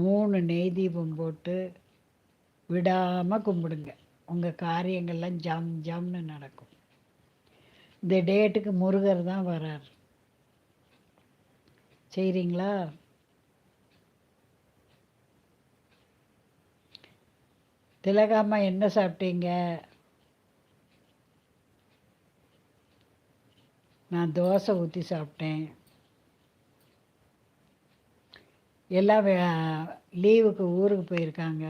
மூணு நெய் தீபம் போட்டு விடாமல் கும்பிடுங்க. உங்கள் காரியங்கள்லாம் ஜம் ஜம்னு நடக்கும். இந்த டேட்டுக்கு முருகர் தான் வரார். செய்கிறீங்களா திலகாமா என்ன சாப்பிட்டீங்க? நான் தோசை ஊற்றி சாப்பிட்டேன். எல்லாம் லீவுக்கு ஊருக்கு போயிருக்காங்க.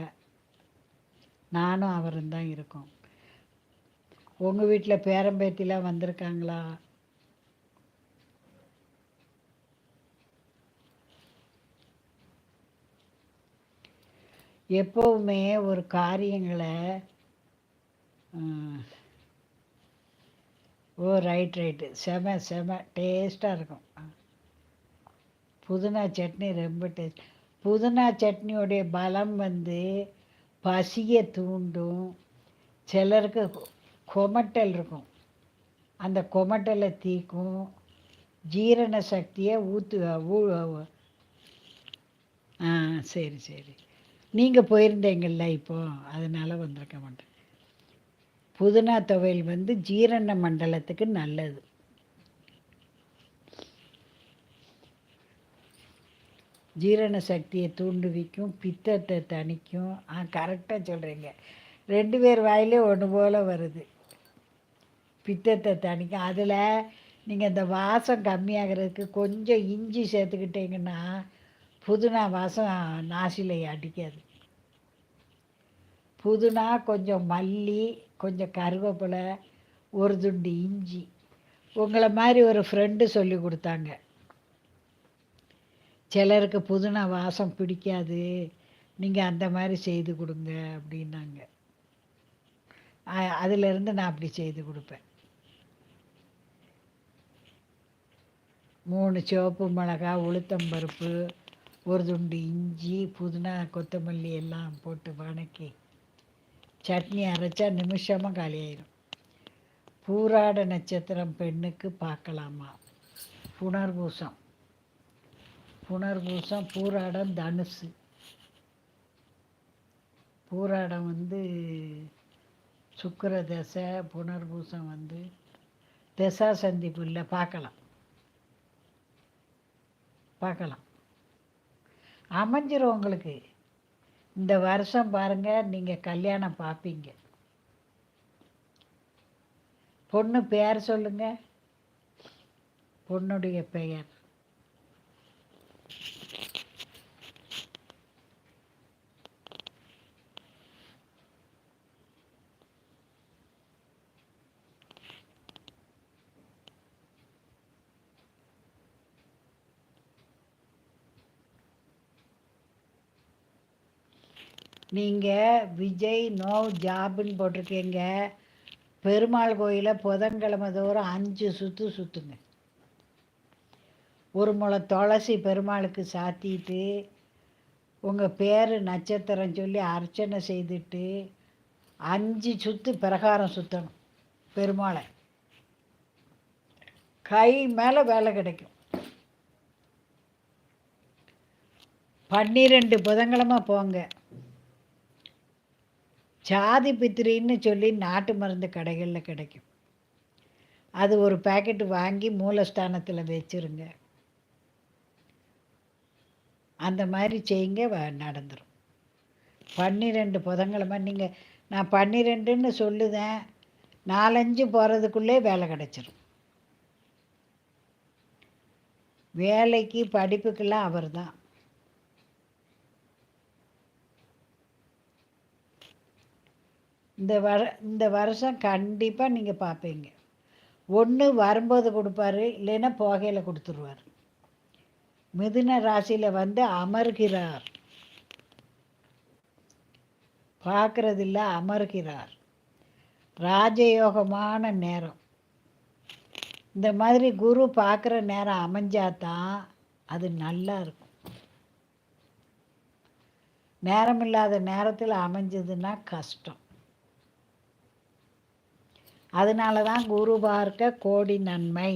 நானும் அவரும் தான் இருக்கோம். உங்கள் வீட்டில் பேரம்பேத்திலாம் வந்திருக்காங்களா? எப்போவுமே ஒரு காரியங்களை ஓ ரைட் ரைட்டு. செம செம டேஸ்ட்டாக இருக்கும். புதினா சட்னி ரொம்ப டேஸ்ட். புதினா சட்னியோடைய பலம் வந்து பசியை தூண்டும். சிலருக்கு கொமட்டல் இருக்கும். அந்த கொமட்டலை தீக்கும். ஜீரண சக்தியை ஊற்று ஊ ஆ சரி சரி. நீங்கள் போயிருந்தீங்கள்ல இப்போ அதனால் வந்திருக்க மாட்டேன். புதினா துவையல் வந்து ஜீரண மண்டலத்துக்கு நல்லது. ஜீரண சக்தியை தூண்டுவிக்கும் பித்தத்தை தணிக்கும். ஆ கரெக்டாக சொல்கிறீங்க ரெண்டு பேர் வாயிலே ஒன்று போல் வருது. பித்தத்தை தணிக்கும் அதில் நீங்கள் இந்த வாசம் கம்மியாகிறதுக்கு கொஞ்சம் இஞ்சி சேர்த்துக்கிட்டீங்கன்னா புதுனா வாசம் நாசியில் அடிக்காது. புதுனா கொஞ்சம் மல்லி கொஞ்சம் கருவேப்பிலை ஒரு துண்டு இஞ்சி. உங்களை மாதிரி ஒரு ஃப்ரெண்டு சொல்லி கொடுத்தாங்க. சிலருக்கு புதினா வாசம் பிடிக்காது. நீங்கள் அந்த மாதிரி செய்து கொடுங்க அப்படின்னாங்க. அதிலிருந்து நான் அப்படி செய்து கொடுப்பேன். மூணு சிவப்பு மிளகா உளுத்தம்பருப்பு ஒரு துண்டு இஞ்சி புதினா கொத்தமல்லி எல்லாம் போட்டு வணக்கி சட்னி அரைச்சா நிமிஷமாக காலியாயிரும் பூராட நட்சத்திரம் பெண்ணுக்கு பார்க்கலாமா? புனர்பூசம். புனர்பூசம் பூராடம் தனுசு. பூராடம் வந்து சுக்கர தசை புனர்பூசம் வந்து தசா சந்திப்பு இல்லை பார்க்கலாம். பார்க்கலாம். அமைஞ்சிரும் உங்களுக்கு. இந்த வருஷம் பாருங்க நீங்கள் கல்யாணம் பார்ப்பீங்க. பொண்ணு பெயர் சொல்லுங்கள் பொண்ணுடைய பெயர். நீங்கள் விஜய் நோ ஜாப்னு போட்டிருக்கீங்க. பெருமாள் கோயிலை புதன்கிழமை தோறும் அஞ்சு சுற்று சுற்றுங்க ஒரு முளை துளசி பெருமாளுக்கு சாத்திட்டு உங்கள் பேர் நட்சத்திரம் சொல்லி அர்ச்சனை செய்துட்டு அஞ்சு சுற்று பிரகாரம் சுற்றணும் பெருமாளை. கை மேலே வேலை கிடைக்கும். பன்னிரெண்டு புதன்கிழமை போங்க. சாதி பித்திரின்னு சொல்லி நாட்டு மருந்து கடைகளில் கிடைக்கும். அது ஒரு பேக்கெட் வாங்கி மூலஸ்தானத்தில் வச்சுருங்க. அந்த மாதிரி செய்யுங்க வ- நடந்துரும். பன்னிரெண்டு புதன்கிழமை நீங்கள் நான் பன்னிரெண்டுன்னு சொல்லுதேன் நாலஞ்சு போகிறதுக்குள்ளே வேலை கிடச்சிரும். வேலைக்கு படிப்புக்கெல்லாம் அவர் தான் இந்த வர இந்த வருஷம் கண்டிப்பாக நீங்கள் பார்ப்பீங்க ஒன்று வரும்போது கொடுப்பாரு இல்லைன்னா போகையில் கொடுத்துருவார். மிதுன ராசியில் வந்து அமர்கிறார். பார்க்குறதில்ல அமர்கிறார். ராஜயோகமான நேரம். இந்த மாதிரி குரு பார்க்குற நேரம் அமைஞ்சாதான் அது நல்லா இருக்கும். நேரம் இல்லாத நேரத்தில் அமைஞ்சதுன்னா கஷ்டம். அதனால தான் குரு பார்க்க கோடி நன்மை.